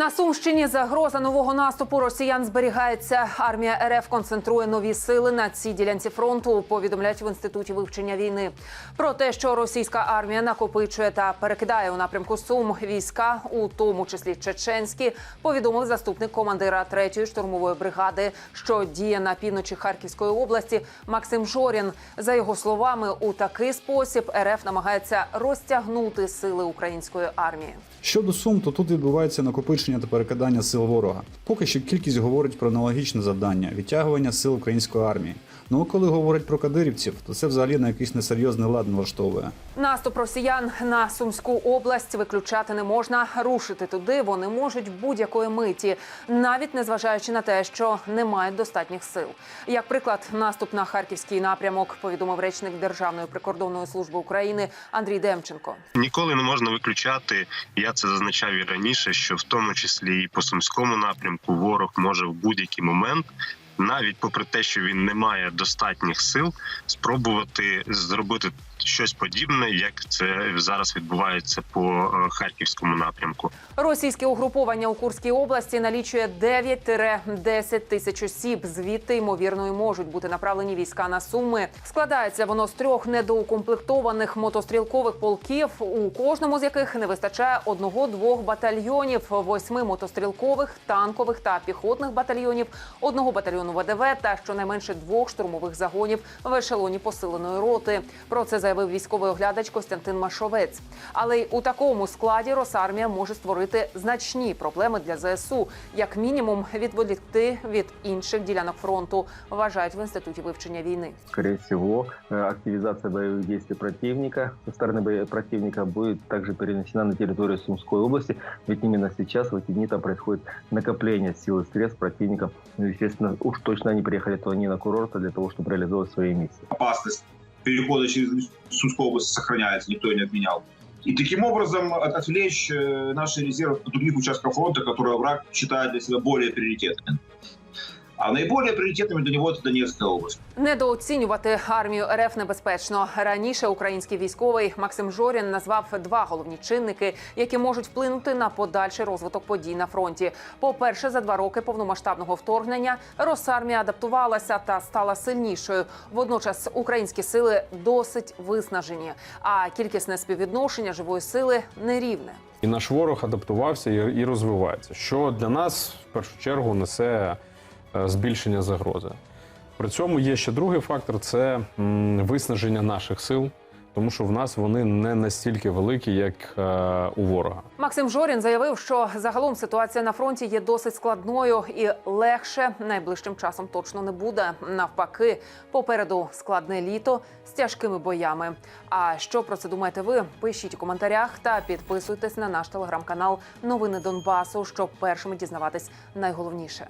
На Сумщині загроза нового наступу росіян зберігається. Армія РФ концентрує нові сили на цій ділянці фронту. Повідомляють в інституті вивчення війни. Про те, що російська армія накопичує та перекидає у напрямку Сум війська, у тому числі чеченські, повідомив заступник командира 3-ї штурмової бригади, що діє на півночі Харківської області, Максим Жорін. За його словами, у такий спосіб РФ намагається розтягнути сили української армії. Щодо сум, то тут відбувається накопичення та перекидання сил ворога. Поки що кількість говорить про аналогічне завдання відтягування сил української армії. Ну а коли говорять про кадирівців, то це взагалі на якийсь несерйозний лад налаштовує. Наступ росіян на Сумську область виключати не можна. Рушити туди вони можуть будь-якої миті, навіть незважаючи на те, що не мають достатніх сил. Як приклад, наступ на харківський напрямок повідомив речник Державної прикордонної служби України Андрій Демченко. Ніколи не можна виключати. Я це зазначав і раніше, що в тому числі і по сумському напрямку ворог може в будь-який момент. Навіть попри те, що він не має достатніх сил, спробувати зробити щось подібне, як це зараз відбувається по е, харківському напрямку. Російське угруповання у Курській області налічує 9-10 тисяч осіб. Звідти ймовірно і можуть бути направлені війська на суми. Складається воно з трьох недоукомплектованих мотострілкових полків, у кожному з яких не вистачає одного-двох батальйонів, восьми мотострілкових, танкових та піхотних батальйонів, одного батальйону ВДВ та щонайменше двох штурмових загонів в ешелоні посиленої роти. Про це заявив військовий оглядач Костянтин Машовець. Але й у такому складі Росармія може створити значні проблеми для ЗСУ, як мінімум відволікти від інших ділянок фронту. Вважають в інституті вивчення війни. Скорее всего, э, активизация боевых действий противника со стороны бо- противника будет также перенесена на территорию Сумской области, ведь именно сейчас, в эти дни, там происходит накопление сил и средств противника. Ну, естественно, уж точно они приехали то они на курорт а для того, чтобы реализовать свои миссии. опасность перехода через Сумскую область сохраняется, никто ее не отменял. И таким образом от- отвлечь э, наши резервы от других участков фронта, которые враг считает для себя более приоритетными. А наиболее приоритетными для него это Донецкая область. Недооцінювати армію РФ небезпечно. Раніше український військовий Максим Жорін назвав два головні чинники, які можуть вплинути на подальший розвиток подій на фронті. По-перше, за два роки повномасштабного вторгнення Росармія адаптувалася та стала сильнішою. Водночас українські сили досить виснажені, а кількісне співвідношення живої сили нерівне. І наш ворог адаптувався і, розвивається, що для нас в першу чергу несе збільшення загрози. При цьому є ще другий фактор це виснаження наших сил, тому що в нас вони не настільки великі, як е, у ворога. Максим Жорін заявив, що загалом ситуація на фронті є досить складною і легше найближчим часом точно не буде. Навпаки, попереду складне літо з тяжкими боями. А що про це думаєте ви? Пишіть у коментарях та підписуйтесь на наш телеграм-канал Новини Донбасу, щоб першими дізнаватись найголовніше.